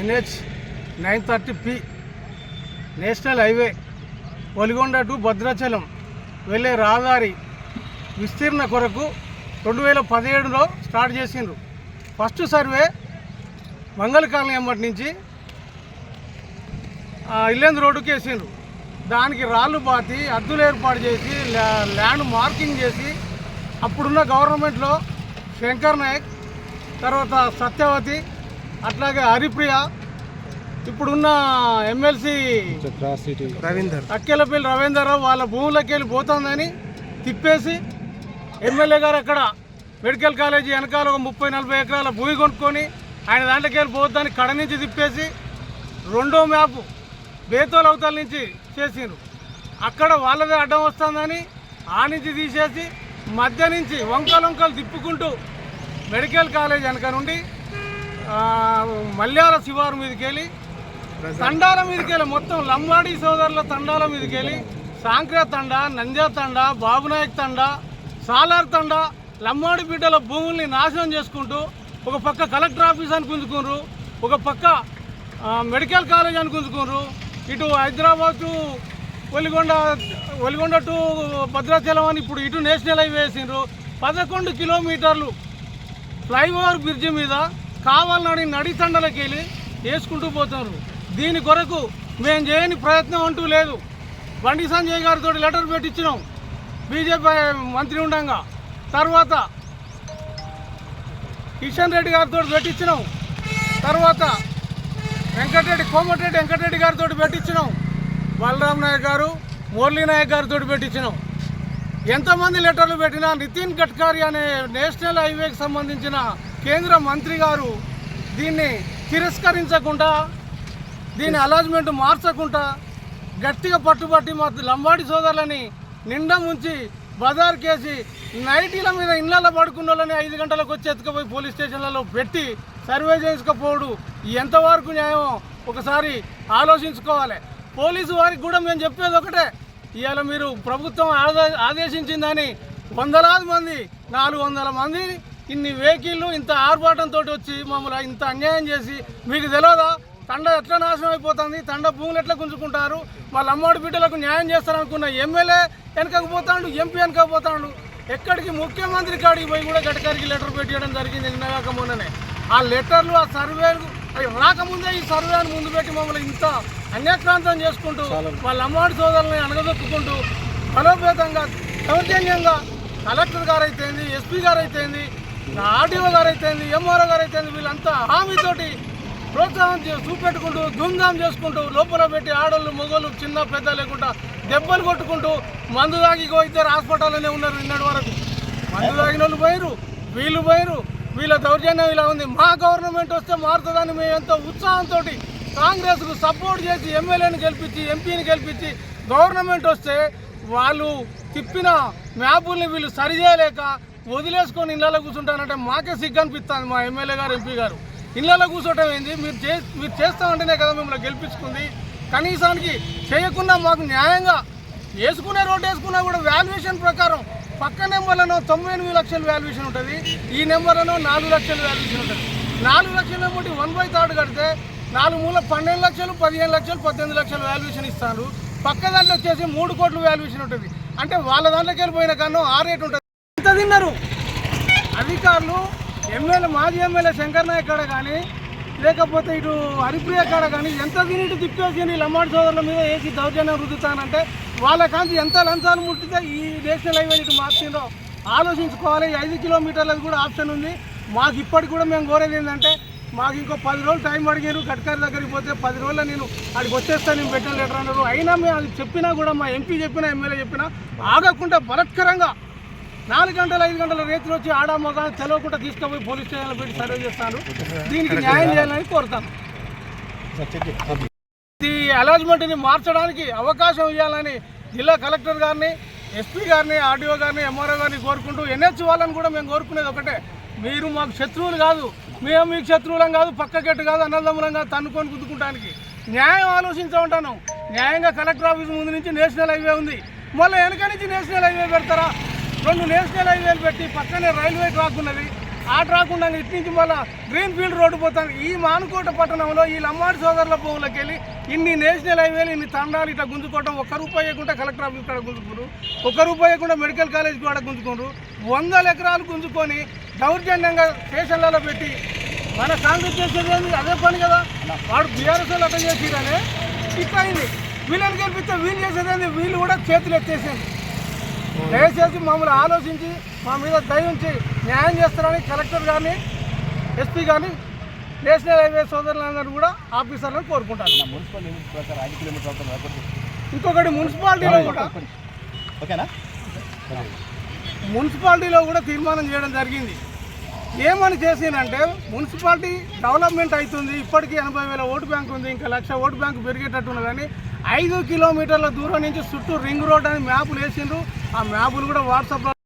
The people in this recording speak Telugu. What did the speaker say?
NH nine thirty P national highway Oligonda to Bhadrachalam వెళ్ళే రహదారి విస్తీర్ణ కొరకు రెండు వేల పదిహేడులో స్టార్ట్ చేసిండ్రు. ఫస్ట్ సర్వే మంగళ కాలనీ అమ్మటి నుంచి ఆ, ఇల్లేందు రోడ్డుకి వేసిండ్రు. దానికి రాళ్ళు పాతి అద్దులు ఏర్పాటు చేసి ల్యాండ్ మార్కింగ్ చేసి అప్పుడున్న గవర్నమెంట్లో శంకర్ నాయక్ తర్వాత సత్యవతి అట్లాగే హరిప్రియ ఇప్పుడున్న ఎమ్మెల్సీ రవీందర్. అక్కెలపల్లి రవీందర్రావు వాళ్ళ భూములకి వెళ్ళి పోతుందని తిప్పేసి ఎమ్మెల్యే గారు అక్కడ మెడికల్ కాలేజీ వెనకాల ఒక ముప్పై నలభై ఎకరాల భూమి కొనుక్కొని ఆయన దాంట్లోకి వెళ్ళి పోద్దని కడ నుంచి తిప్పేసి రెండో మ్యాప్ బేతోల అవతల నుంచి చేసిండ్రు. అక్కడ వాళ్ళదే అడ్డం వస్తుందని ఆ నుంచి తీసేసి మధ్య నుంచి వంకలు తిప్పుకుంటూ మెడికల్ కాలేజ్ వెనక నుండి మల్యాల శివారు మీదకి వెళ్ళి తండాల మీదకి వెళ్ళి మొత్తం లంబాడి సోదరుల తండాల మీదకి వెళ్ళి సాంక్ర తండ నంద్యా తండ బాబునాయక్ తండ సాలార్ తండ లంబాడి బిడ్డల భూముల్ని నాశనం చేసుకుంటూ ఒక పక్క కలెక్టర్ ఆఫీస్ అని గుంజుకున్నారు ఒక పక్క మెడికల్ కాలేజ్ అని గుంజుకున్నారు ఇటు హైదరాబాద్ టు ఒలిగొండ ఒలిగొండ టు భద్రాచలం అని ఇప్పుడు ఇటు నేషనల్ హైవే వేసిండ్రు. పదకొండు కిలోమీటర్లు ఫ్లైఓవర్ బ్రిడ్జి మీద కావాలని నడితండలకి వెళ్ళి వేసుకుంటూ పోతున్నారు దీని కొరకు మేము చేయని ప్రయత్నం అంటూ లేదు. బండి సంజయ్ గారితో లెటర్ పెట్టించినాం బీజేపీ మంత్రి ఉండగా. తర్వాత కిషన్ రెడ్డి గారితో పెట్టించినాం తర్వాత వెంకటరెడ్డి కోమటిరెడ్డి వెంకటరెడ్డి గారితో పెట్టించినాం బలరాం నాయక్ గారు మురళీ నాయక్ గారితో పెట్టించినాం ఎంతమంది లెటర్లు పెట్టినా నితిన్ గడ్కరీ అనే నేషనల్ హైవేకి సంబంధించిన కేంద్ర మంత్రి గారు దీన్ని తిరస్కరించకుండా దీని అలాజ్మెంట్ మార్చకుండా గట్టిగా పట్టుబట్టి మా లంబాడి సోదరులని నిండా ముంచి బజార్ కేసి నైటీల మీద ఇళ్ళల్లో పడుకున్న వాళ్ళని ఐదు గంటలకు వచ్చి ఎత్తుకుపోయి పోలీస్ స్టేషన్లలో పెట్టి సర్వే చేసుకపోవడం ఎంతవరకు న్యాయమో ఒకసారి ఆలోచించుకోవాలి. పోలీసు వారికి కూడా మేము చెప్పేది ఒకటే ఇవాళ మీరు ప్రభుత్వం ఆదే- ఆదేశించిందని వందలాది మంది నాలుగు వందల మంది ఇన్ని వెహికల్లు ఇంత ఆర్భాటంతో వచ్చి మమ్మల్ని ఇంత అన్యాయం చేసి మీకు తెలియదా తండ ఎట్లా నాశనం అయిపోతుంది? తండ భూములు ఎట్లా గుంజుకుంటారు? వాళ్ళ అమ్మోడి బిడ్డలకు న్యాయం చేస్తారనుకున్న ఎమ్మెల్యే వెనకకు పోతాడు ఎంపీ వెనక పోతాడు. ఎక్కడికి ముఖ్యమంత్రి కాడికి పోయి కూడా గడ్కరికి లెటర్ పెట్టడం జరిగింది నిన్నగాక మొన్ననే. ఆ లెటర్లు ఆ సర్వేలు అవి రాకముందే ఈ సర్వేను ముందు పెట్టి మమ్మల్ని ఇంత అన్యక్రాంతం చేసుకుంటూ వాళ్ళ అమ్మవాడి సోదరులని అనగదొక్కుంటూ బలోపేతంగా దౌర్జన్యంగా కలెక్టర్ గారు అయితేంది ఎస్పీ గారు అయితేంది ఆర్డీఓ గారు అయితే ఎంఆర్ఓ గారు అయితే వీళ్ళంతా హామీతోటి ప్రోత్సాహం చూపెట్టుకుంటూ ధూమ్ధాం చేసుకుంటూ లోపల పెట్టి ఆడళ్ళు మొగోళ్ళు చిన్న పెద్ద లేకుండా దెబ్బలు కొట్టుకుంటూ మందు తాగి ఇద్దరు హాస్పిటల్లోనే ఉన్నారు నిన్నటి వరకు. మందు తాగిన వాళ్ళు పోయిరు వీళ్ళు పోయిరు వీళ్ళ దౌర్జన్యం ఇలా ఉంది. మా గవర్నమెంట్ వస్తే మారుతుందని మేము ఎంతో ఉత్సాహంతో కాంగ్రెస్కు సపోర్ట్ చేసి ఎమ్మెల్యేని గెలిపించి ఎంపీని గెలిపించి గవర్నమెంట్ వస్తే వాళ్ళు తిప్పిన మ్యాపుల్ని వీళ్ళు సరిచేయలేక వదిలేసుకొని ఇళ్ళలో కూర్చుంటానంటే మాకే సిగ్గు అనిపిస్తుంది మా ఎమ్మెల్యే గారు ఎంపీ గారు. ఇళ్ళలో కూర్చోవటం ఏంది? మీరు చే మీరు చేస్తామంటేనే కదా మిమ్మల్ని గెలిపించుకుంది. కనీసానికి చేయకుండా మాకు న్యాయంగా వేసుకునే రోడ్డు వేసుకున్నా కూడా వాల్యుయేషన్ ప్రకారం పక్క నెంబర్లను తొంభై ఎనిమిది లక్షల వాల్యుయేషన్ ఉంటుంది. ఈ నెంబర్లను నాలుగు లక్షల వాల్యుయేషన్ ఉంటుంది. నాలుగు లక్షల బట్టి వన్ బై థర్డ్ కడితే నాలుగు మూల పన్నెండు లక్షలు పదిహేను లక్షలు పద్దెనిమిది లక్షల వాల్యుయేషన్ ఇస్తారు. పక్క దాంట్లో వచ్చేసి మూడు కోట్లు వాల్యుయేషన్ ఉంటుంది. అంటే వాళ్ళ దాంట్లోకి వెళ్ళిపోయిన కన్నా ఆ రేట్ ఉంటుంది. ఎంత తిన్నారు? అధికారులు ఎమ్మెల్యే మాజీ ఎమ్మెల్యే శంకర్ నాయక్ కాడ కానీ లేకపోతే ఇటు హరిప్రియ కాడ కానీ ఎంత తిని ఇటు తిప్పేసి నీ లమ్మాడి సోదరుల మీద వేసి దౌర్జన్యం రుద్దుతానంటే వాళ్ళ కాంతి ఎంత లంచాలు ముట్టితే ఈ నేషనల్ హైవే ఇటు మార్చిందో ఆలోచించుకోవాలి. ఐదు కిలోమీటర్లకు కూడా ఆప్షన్ ఉంది. మాకు ఇప్పటికి కూడా మేము కోరేది ఏంటంటే మాకు ఇంకో పది రోజులు టైం అడిగారు. గడ్కరీ దగ్గరికి పోతే పది రోజుల్లో నేను అక్కడికి వచ్చేస్తాను నేను పెట్టిన లెటర్ అన్నారు. అయినా మేము అది చెప్పినా కూడా మా ఎంపీ చెప్పినా ఎమ్మెల్యే చెప్పినా ఆగకుండా బలత్కరంగా నాలుగు గంటల ఐదు గంటల రేతులు వచ్చి ఆడ మగ తెలవకుండా తీసుకుపోయి పోలీస్ స్టేషన్లో పెట్టి సర్వే చేస్తాను. దీనికి న్యాయం చేయాలని కోరుతాను. ఈ అలాజ్మెంట్ని మార్చడానికి అవకాశం ఇవ్వాలని జిల్లా కలెక్టర్ గారిని ఎస్పీ గారిని ఆర్డీఓ గారిని ఎంఆర్ఓ గారిని కోరుకుంటూ ఎన్హెచ్ వాళ్ళని కూడా మేము కోరుకునేది ఒకటే. మీరు మాకు శత్రువులు కాదు మేము మీకు శత్రువులం కాదు పక్కకెట్టు కాదు అన్నదమ్ములం కాదు తన్నుకొని గుద్దుకుంటానికి. న్యాయం ఆలోచించమంటాను న్యాయంగా కలెక్టర్ ఆఫీస్ ముందు నుంచి నేషనల్ హైవే ఉంది. మళ్ళీ వెనక నుంచి నేషనల్ హైవే పెడతారా? రెండు నేషనల్ హైవేలు పెట్టి పక్కనే రైల్వే ట్రాక్ ఉన్నది. ఆ ట్రాక్ ఇటు నుంచి మళ్ళీ గ్రీన్ ఫీల్డ్ రోడ్డు పోతాను ఈ మానుకోట పట్టణంలో ఈ లమ్మాడి సోదరుల పోవులకి వెళ్ళి ఇన్ని నేషనల్ హైవేలు ఇన్ని తండాలు ఇట్లా గుంజుకోవడం ఒక్క రూపాయి ఇవ్వకుండా కలెక్టర్ ఆఫీస్ కాడ గుంజుకున్నారు ఒక్క రూపాయి ఇవ్వకుండా మెడికల్ కాలేజ్ కూడా గుంజుకున్నారు వందల ఎకరాలు గుంజుకొని దౌర్జన్యంగా స్టేషన్లలో పెట్టి మన కాంగ్రెస్ చేసేది అదే పని కదా. వాడు బీఆర్ఎస్ వాళ్ళు అట్లా చేసిరనే ఇట్లా అయింది. వీళ్ళని గెలిపిస్తే వీళ్ళు చేసేదేంది వీళ్ళు కూడా చేతులు ఎత్తేసింది. దయచేసి మమ్మల్ని ఆలోచించి మా మీద దయ ఉంచి న్యాయం చేస్తారని కలెక్టర్ గారిని ఎస్పీ కానీ నేషనల్ హైవే సోదరులందరూ కూడా ఆఫీసర్లను కోరుకుంటాను మున్సిపల్ లిమిట్స్ ప్రకారం ఐదు కిలోమీటర్ అవుతుంది కాబట్టి ఇంకొకటి మున్సిపాలిటీలో కూడా ఓకేనా? మున్సిపాలిటీలో కూడా తీర్మానం చేయడం జరిగింది. ఏమని చేసిందంటే మున్సిపాలిటీ డెవలప్మెంట్ అవుతుంది ఇప్పటికీ ఎనభై వేల ఓటు బ్యాంక్ ఉంది ఇంకా లక్ష ఓటు బ్యాంక్ కానీ ఐదు కిలోమీటర్ల దూరం నుంచి చుట్టూ రింగ్ రోడ్ అని మ్యాపులు వేసిండ్రు. ఆ మ్యాపులు కూడా వాట్సాప్లో